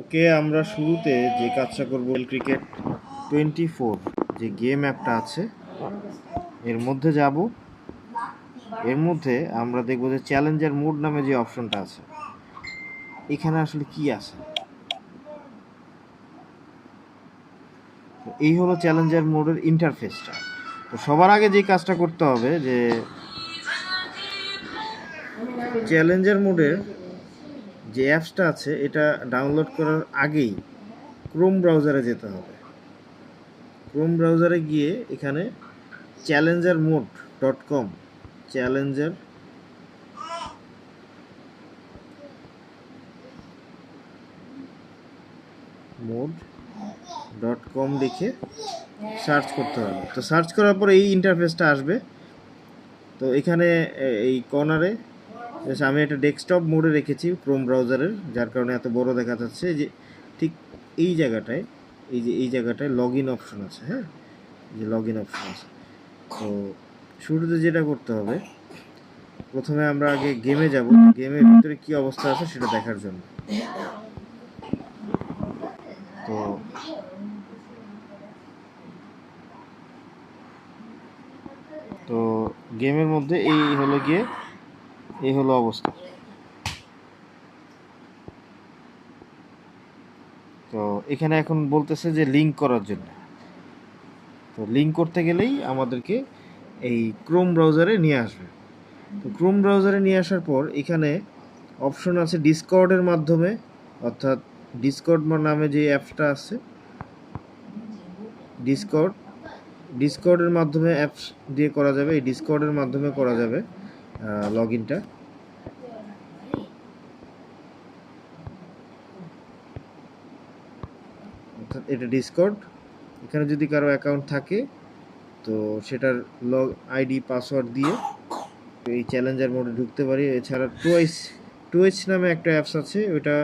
ওকে আমরা শুরুতে যে কাজটা করব ক্রিকেট টোয়েন্টি ফোর যে গেম অ্যাপটা আছে, এর মধ্যে যাব। এর মধ্যে আমরা দেখব যে চ্যালেঞ্জার মোড নামে যে অপশনটা আছে, এখানে আসলে কি আছে? এই হলো চ্যালেঞ্জার মোডের ইন্টারফেসটা তো সবার আগে যে কাজটা করতে হবে যে চ্যালেঞ্জার মোডের যে অ্যাপসটা আছে, এটা ডাউনলোড করার আগেই ক্রোম ব্রাউজারে যেতে হবে। ক্রোম ব্রাউজারে গিয়ে এখানে challenger mode dot com challenger mode dot com লিখে সার্চ করতে হবে। তো সার্চ করার পর এই ইন্টারফেসটা আসবে। তো এখানে এই কর্নারে Just আমি একটা ডেস্কটপ মোডে রেখেছি ক্রোম ব্রাউজারের যার কারণে এত বড় দেখা যাচ্ছে যে ঠিক এই জায়গাটায়, এই যে এই জায়গাটায় লগ ইন অপশন আছে হ্যাঁ? যে লগ ইন অপশন আছে। তো শুরুতে যেটা করতে হবে, প্রথমে আমরা আগে গেমে যাব। গেমের ভিতরে কি অবস্থা আছে সেটা দেখার জন্য। তো তো গেমের মধ্যে এই হলো গিয়ে এই হলো অবস্থা। তো এখানে এখন বলতেছে যে লিংক করার জন্য। তো লিংক করতে গেলেই আমাদেরকে এই ক্রোম ব্রাউজারে নিয়ে আসবে। তো ক্রোম ব্রাউজারে নিয়ে আসার পর এখানে অপশন আছে ডিসকর্ডের মাধ্যমে, অর্থাৎ ডিসকর্ড নামে যে অ্যাপসটা আছে ডিসকর্ড ডিসকর্ডের মাধ্যমে অ্যাপস দিয়ে করা যাবে, এই ডিসকর্ডের মাধ্যমে করা যাবে। লগ ইনটা অর্থাৎ এটা ডিসকর্ড এখানে যদি কারও অ্যাকাউন্ট থাকে, তো সেটার লগ আইডি পাসওয়ার্ড দিয়ে এই চ্যালেঞ্জার মোডে ঢুকতে পারি। এছাড়া টুয়েস টুয়েচ নামে একটা অ্যাপস আছে, ওটা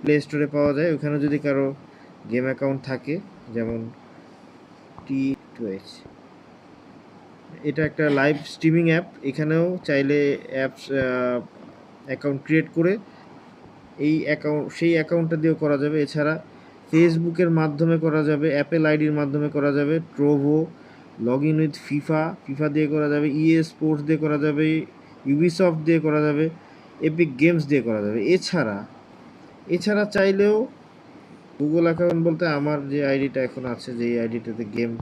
প্লে স্টোরে পাওয়া যায়। ওখানে যদি কারও গেম অ্যাকাউন্ট থাকে, যেমন টি টুয়েচ এটা একটা লাইভ স্ট্রিমিং অ্যাপ এখানেও চাইলে অ্যাপস অ্যাকাউন্ট ক্রিয়েট করে এই অ্যাকাউন্ট সেই অ্যাকাউন্টটা দিয়েও করা যাবে। এছাড়া ফেসবুকের মাধ্যমে করা যাবে অ্যাপেল আইডির মাধ্যমে করা যাবে Trovo log in with FIFA FIFA দিয়ে করা যাবে ইএ স্পোর্টস দিয়ে করা যাবে ইউবিসফট দিয়ে করা যাবে এপিক গেমস দিয়ে করা যাবে। এছাড়া এছাড়া চাইলেও গুগল অ্যাকাউন্ট বলতে আমার যে আইডিটা এখন আছে যেই আইডিটাতে গেম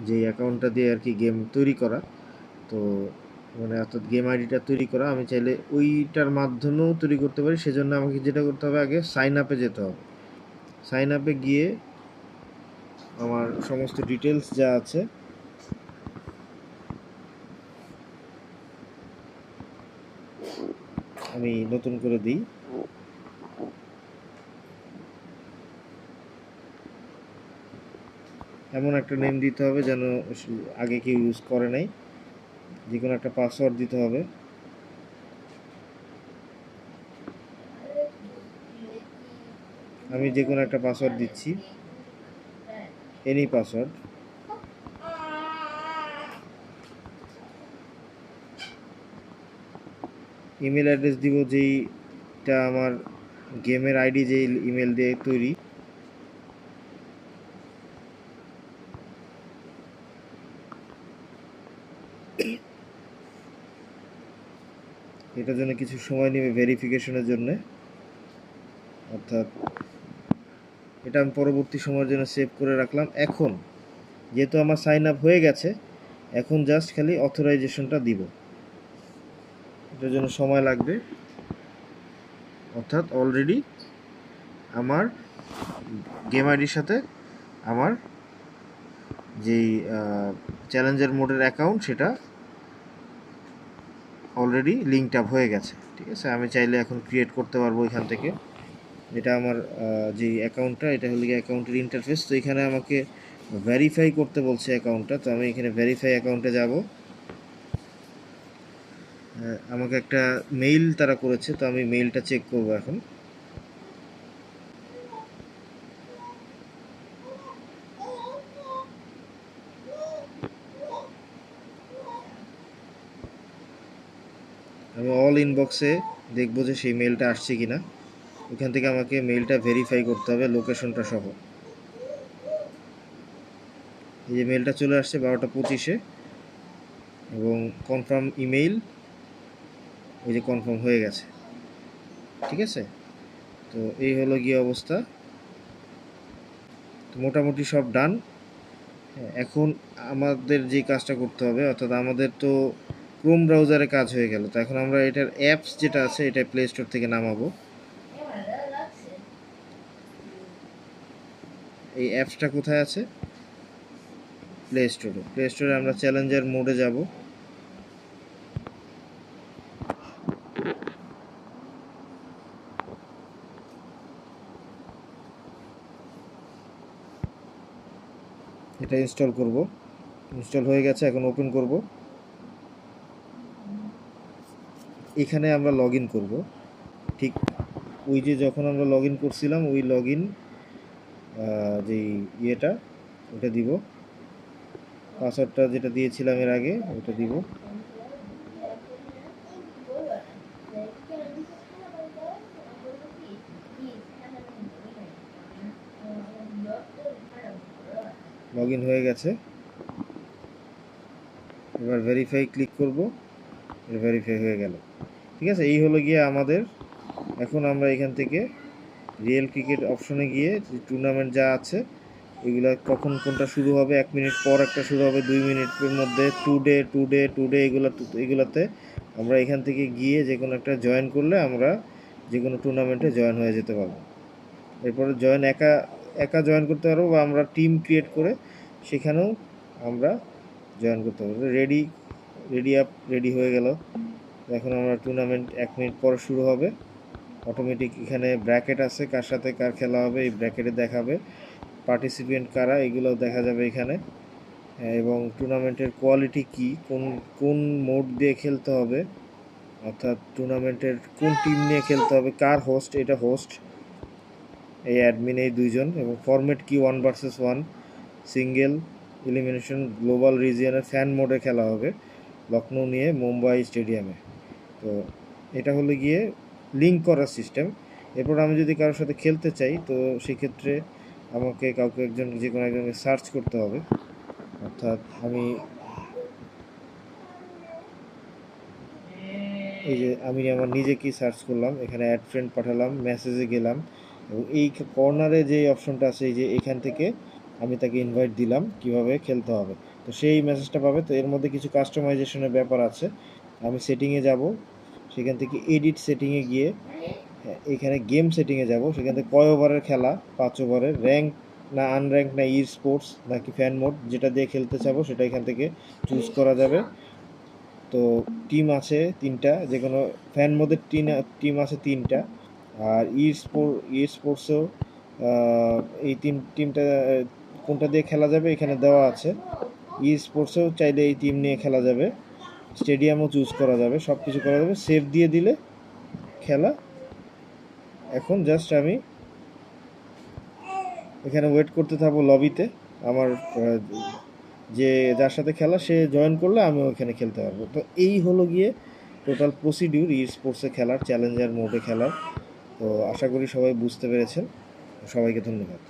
যেই অ্যাকাউন্টটা দিয়ে আর কি গেম তৈরি করা। তো মানে অর্থাৎ গেম আইডিটা তৈরি করা। আমি চাইলে ওইটার মাধ্যমেও তৈরি করতে পারি। সেজন্য আমাকে যেটা করতে হবে আগে সাইন আপে যেতে হবে। সাইন আপে গিয়ে আমার সমস্ত ডিটেলস যা আছে আমি নতুন করে দিই। এমন একটা নেম দিতে হবে যেন আগে কেউ ইউজ করে নাই। যে কোনো একটা পাসওয়ার্ড দিতে হবে। আমি যে কোনো একটা পাসওয়ার্ড দিচ্ছি। এনি পাসওয়ার্ড ইমেল অ্যাড্রেস দিব যেইটা আমার গেমের আইডি যেই ইমেল দিয়ে তৈরি। এটার জন্য কিছু সময় নেবে ভেরিফিকেশনের জন্য। অর্থাৎ এটা আমি পরবর্তী সময়ের জন্য সেভ করে রাখলাম। এখন, যেহেতু আমার সাইন আপ হয়ে গেছে, এখন জাস্ট খালি অথরাইজেশনটা দিব। এটার জন্য সময় লাগবে। অর্থাৎ অলরেডি আমার গেম আইডির সাথে আমার যেই চ্যালেঞ্জার মোডের অ্যাকাউন্ট সেটা অলরেডি লিঙ্কড আপ হয়ে গেছে, ঠিক আছে? আমি চাইলে এখন ক্রিয়েট করতে পারব এখান থেকে। এটা আমার যে অ্যাকাউন্টটা এটা হলো গিয়ে অ্যাকাউন্টের ইন্টারফেস তো এখানে আমাকে ভেরিফাই করতে বলছে অ্যাকাউন্টটা তো আমি এখানে ভেরিফাই অ্যাকাউন্টে যাব। আমাকে একটা মেইল তারা করেছে। তো আমি মেইলটা চেক করব এখন। অল ইনবক্সে দেখব যে সেই মেলটা আসছে কিনা। এখান থেকে আমাকে মেলটা ভেরিফাই করতে হবে লোকেশনটা সহ। এই যে মেলটা চলে আসছে বারোটা পঁচিশে। এবং কনফার্ম ইমেইল এই যে কনফার্ম হয়ে গেছে। ঠিক আছে? তো এই হলো গিয়ে অবস্থা। তো মোটামুটি সব ডান এখন আমাদের যে কাজটা করতে হবে, অর্থাৎ আমাদের তো ক্রোম ব্রাউজারে কাজ হয়ে গেল। তো এখন আমরা এটার অ্যাপস যেটা আছে, এটা প্লে স্টোর থেকে নামাবো। এই অ্যাপসটা কোথায় আছে? প্লে স্টোরে প্লে স্টোরে আমরা চ্যালেঞ্জার মোডে যাব। এটা ইনস্টল করব। ইনস্টল হয়ে গেছে, এখন ওপেন করব। এখানে আমরা লগ ইন করব। ঠিক ওই যে যখন আমরা লগ ইন করছিলাম, ওই লগ ইন যেই ইয়েটা, ওটা দিব। পাসওয়ার্ডটা যেটা দিয়েছিলাম এর আগে, ওটা দিব। লগ হয়ে গেছে। এবার ভেরিফাই ক্লিক করব। ভেরিফাই হয়ে গেল। ঠিক আছে? এই হলো গিয়ে আমাদের। এখন আমরা এখান থেকে রিয়েল ক্রিকেট অপশনে গিয়ে টুর্নামেন্ট যা আছে, এগুলা কখন কোনটা শুরু হবে, এক মিনিট পর একটা শুরু হবে, দুই মিনিটের মধ্যে today today today এগুলো এগুলোতে আমরা এখান থেকে গিয়ে যে কোনো একটা জয়েন করলে আমরা যে কোনো টুর্নামেন্টে জয়েন হয়ে যেতে পারব। এরপরে জয়েন একা একা জয়েন করতে পারব বা আমরা টিম ক্রিয়েট করে সেখানেও আমরা জয়েন করতে পারব। রেডি রেডি আপ রেডি হয়ে গেল। এখন আমরা টুর্নামেন্ট এক মিনিট পর শুরু হবে। অটোমেটিক এখানে ব্র্যাকেট আছে, কার সাথে কার খেলা হবে, এই ব্র্যাকেটে দেখাবে। পার্টিসিপেন্ট কারা এগুলো দেখা যাবে এখানে। এবং টুর্নামেন্টের কোয়ালিটি কি, কোন কোন মোড দিয়ে খেলতে হবে, অর্থাৎ টুর্নামেন্টের কোন টিম নিয়ে খেলতে হবে, কার হোস্ট এটা হোস্ট এই অ্যাডমিন এই দুইজন, এবং ফরম্যাট কি one versus one single elimination global রিজিয়নের fan মোডে খেলা হবে। লখনৌ নিয়ে মুম্বাই স্টেডিয়ামে। তো এটা হলো গিয়ে লিঙ্ক করার সিস্টেম এরপর আমি যদি কারোর সাথে খেলতে চাই, তো সেক্ষেত্রে আমাকে কাউকে একজন, যে কোনো একজনকে সার্চ করতে হবে। অর্থাৎ আমি এই যে আমি আমার নিজেকেই সার্চ করলাম, এখানে অ্যাড ফ্রেন্ড পাঠালাম মেসেজে গেলাম। এবং এই কর্নারে যে অপশনটা আছে, এই যে এখান থেকে আমি তাকে ইনভাইট দিলাম কীভাবে খেলতে হবে। তো সেই মেসেজটা পাবে। তো এর মধ্যে কিছু কাস্টমাইজেশনের ব্যাপার আছে। আমি সেটিংয়ে যাব। সেখান থেকে এডিট সেটিংয়ে গিয়ে, এখানে গেম সেটিংয়ে যাব। সেখান থেকে কয় ওভারের খেলা? পাঁচ ওভারের র্যাঙ্ক না আনর্যাঙ্ক না ই স্পোর্টস নাকি ফ্যান মোড যেটা দিয়ে খেলতে চাবো, সেটা এখান থেকে চুজ করা যাবে। তো টিম আছে তিনটা। যে কোনো ফ্যান মোডের টিম টিম আছে তিনটা। আর ই স্পোর্ট ই স্পোর্টসও এই তিন টিমটা কোনটা দিয়ে খেলা যাবে এখানে দেওয়া আছে। ই স্পোর্টসেও চাইলে এই টিম নিয়ে খেলা যাবে স্টেডিয়ামও চুজ করা যাবে সব কিছু করা যাবে। সেভ দিয়ে দিলে খেলা। এখন জাস্ট আমি এখানে ওয়েট করতে থাকব লবিতে আমার যে, যার সাথে খেলা, সে জয়েন করলে আমি ওইখানে খেলতে পারব। তো এই হলো গিয়ে টোটাল প্রসিডিউর ই স্পোর্টসে খেলার চ্যালেঞ্জার মোডে খেলার। তো আশা করি সবাই বুঝতে পেরেছেন। সবাইকে ধন্যবাদ।